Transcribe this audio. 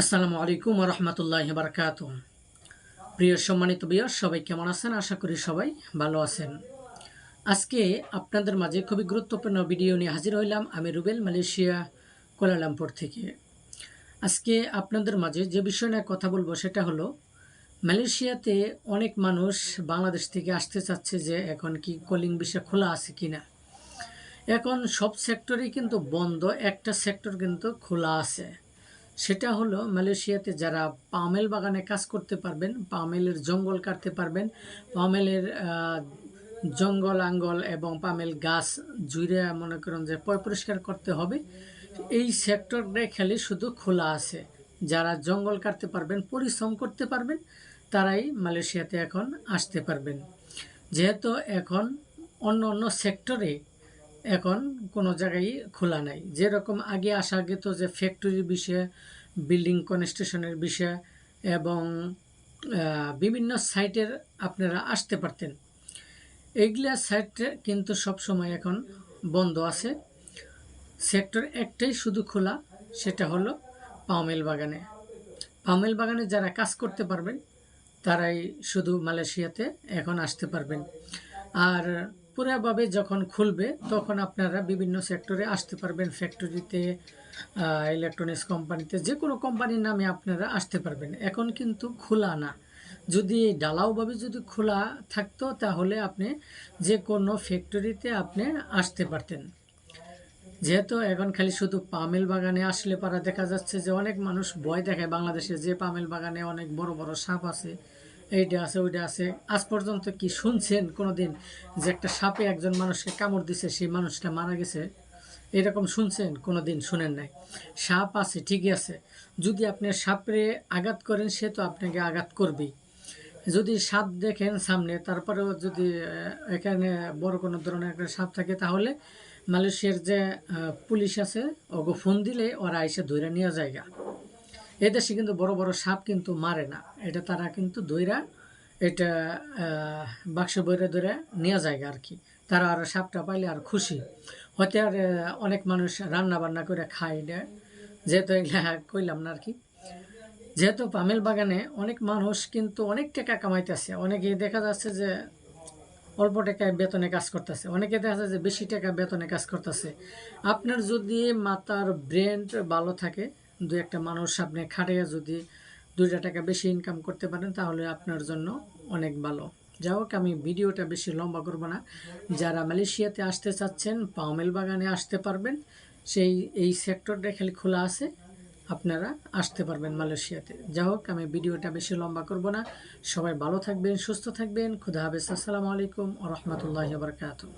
আসসালামু আলাইকুম রহমতুল্লাহ বারকাত প্রিয় সম্মানিত বিয়ার সবাই কেমন আছেন? আশা করি সবাই ভালো আছেন। আজকে আপনাদের মাঝে খুবই গুরুত্বপূর্ণ ভিডিও নিয়ে হাজির হইলাম আমি রুবেল, মালয়েশিয়া কোলালামপুর থেকে। আজকে আপনাদের মাঝে যে বিষয় নিয়ে কথা বলব সেটা হলো, মালয়েশিয়াতে অনেক মানুষ বাংলাদেশ থেকে আসতে চাচ্ছে যে এখন কি কলিং বিষয় খোলা আছে কিনা। এখন সব সেক্টরেই কিন্তু বন্ধ, একটা সেক্টর কিন্তু খোলা আছে। সেটা হলো মালয়েশিয়াতে যারা পামেল বাগানে কাজ করতে পারবেন, পামেলের জঙ্গল কাটতে পারবেন, পামেলের জঙ্গল আঙ্গল এবং পামেল গাছ জুড়ে মনে করেন যে পরিষ্কার করতে হবে। এই সেক্টরটাই খালি শুধু খোলা আছে। যারা জঙ্গল কাটতে পারবেন, পরিশ্রম করতে পারবেন, তারাই মালয়েশিয়াতে এখন আসতে পারবেন। যেহেতু এখন অন্য অন্য সেক্টরে এখন কোনো জায়গায় খোলা নাই। যেরকম আগে আসা গেত যে ফ্যাক্টরির বিষয়ে বিল্ডিং কনস্ট্রাকশনের বিষয়ে এবং বিভিন্ন সাইটের আপনারা আসতে পারতেন। এইগুলা সাইট কিন্তু সব সময় এখন বন্ধ আছে। সেক্টর একটাই শুধু খোলা, সেটা হলো পামেল বাগানে। পামেল বাগানে যারা কাজ করতে পারবেন, তারাই শুধু মালয়েশিয়াতে এখন আসতে পারবেন। আর পুরাভাবে যখন খুলবে, তখন আপনারা বিভিন্ন সেক্টরে আসতে পারবেন। ফ্যাক্টরিতে ইলেকট্রনিক্স কোম্পানিতে যে কোনো কোম্পানির নামে আপনারা আসতে পারবেন। এখন কিন্তু খোলা না। যদি ডালাওভাবে যদি খোলা থাকতো, তাহলে আপনি যে কোনো ফ্যাক্টরিতে আপনি আসতে পারতেন। যেহেতু এখন খালি শুধু পামেল বাগানে আসলে পারা দেখা যাচ্ছে যে, অনেক মানুষ ভয় দেখায় বাংলাদেশে যে পামেল বাগানে অনেক বড় বড় সাপ আছে। এইটা আছে, ওইটা আছে। আজ পর্যন্ত কি শুনছেন কোনোদিন যে একটা সাপে একজন মানুষকে কামড় দিছে, সেই মানুষটা মারা গেছে? এরকম শুনছেন কোনোদিন, শুনেন নাই? সাপ আছে, ঠিকই আছে। যদি আপনি সাপরে আঘাত করেন, সে তো আপনাকে আঘাত করবেই। যদি সাপ দেখেন সামনে, তারপরেও যদি এখানে বড় কোনো ধরনের একটা সাপ থাকে, তাহলে মালয়েশিয়ার যে পুলিশ আছে, ওকে ফোন দিলে ওরা এসে ধরে নিয়ে জায়গা এদেশে কিন্তু বড় বড় সাপ কিন্তু মারে না। এটা তারা কিন্তু ধইরা এটা বাক্স বইরে ধরে নিয়ে যায় আর কি তারা আর সাপটা পাইলে আর খুশি। হতে আর অনেক মানুষ রান্না বান্না করে খায় এটা যেহেতু এগুলা কইলাম না আর কি যেহেতু পামেল বাগানে অনেক মানুষ কিন্তু অনেক টাকা কামাইতেছে। অনেকে দেখা যাচ্ছে যে অল্প টাকায় বেতনে কাজ করতেছে। অনেকে দেখা যাচ্ছে যে বেশি টাকা বেতনে কাজ করতেছে। আপনার যদি মাথার ব্রেন ভালো থাকে দু একটা মানুষ আপনি খাটিয়ে যদি দুইটা টাকা বেশি ইনকাম করতে পারেন, তাহলে আপনার জন্য অনেক ভালো। যাই হোক, আমি ভিডিওটা বেশি লম্বা করব না। যারা মালয়েশিয়াতে আসতে চাচ্ছেন পামেল বাগানে আসতে পারবেন। সেই, এই সেক্টরটা খালি খোলা আছে, আপনারা আসতে পারবেন মালয়েশিয়াতে। যাই হোক, আমি ভিডিওটা বেশি লম্বা করব না। সবাই ভালো থাকবেন, সুস্থ থাকবেন। খুদা হাফেজ, আসসালামু আলাইকুম ও রহমতুল্লাহ বারকাতুহ।